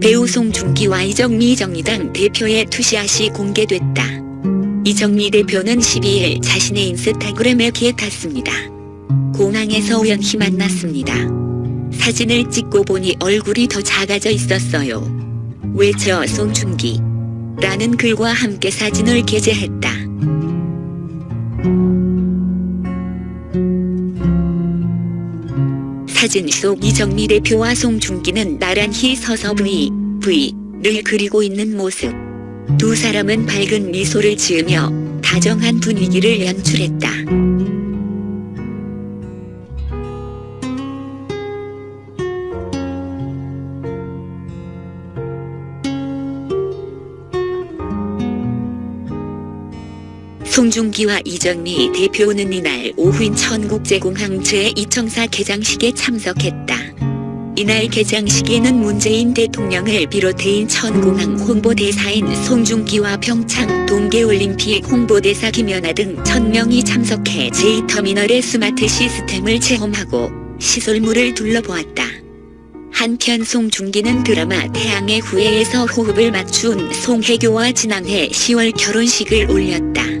배우 송중기와 이정미 정의당 대표의 투샷이 공개됐다. 이정미 대표는 12일 자신의 인스타그램에 기에 탔습니다. 공항에서 우연히 만났습니다. 사진을 찍고 보니 얼굴이 더 작아져 있었어요. 외쳐 송중기 라는 글과 함께 사진을 게재했다. 사진 속 이정미 대표와 송중기는 나란히 서서 V, V를 그리고 있는 모습. 두 사람은 밝은 미소를 지으며 다정한 분위기를 연출했다. 송중기와 이정미 대표는 이날 오후인 천국제공항 제2청사 개장식에 참석했다. 이날 개장식에는 문재인 대통령을 비롯해 인천공항 홍보대사인 송중기와 평창 동계올림픽 홍보대사 김연아 등 1000명이 참석해 제2터미널의 스마트 시스템을 체험하고 시설물을 둘러보았다. 한편 송중기는 드라마 태양의 후예에서 호흡을 맞춘 송혜교와 지난해 10월 결혼식을 올렸다.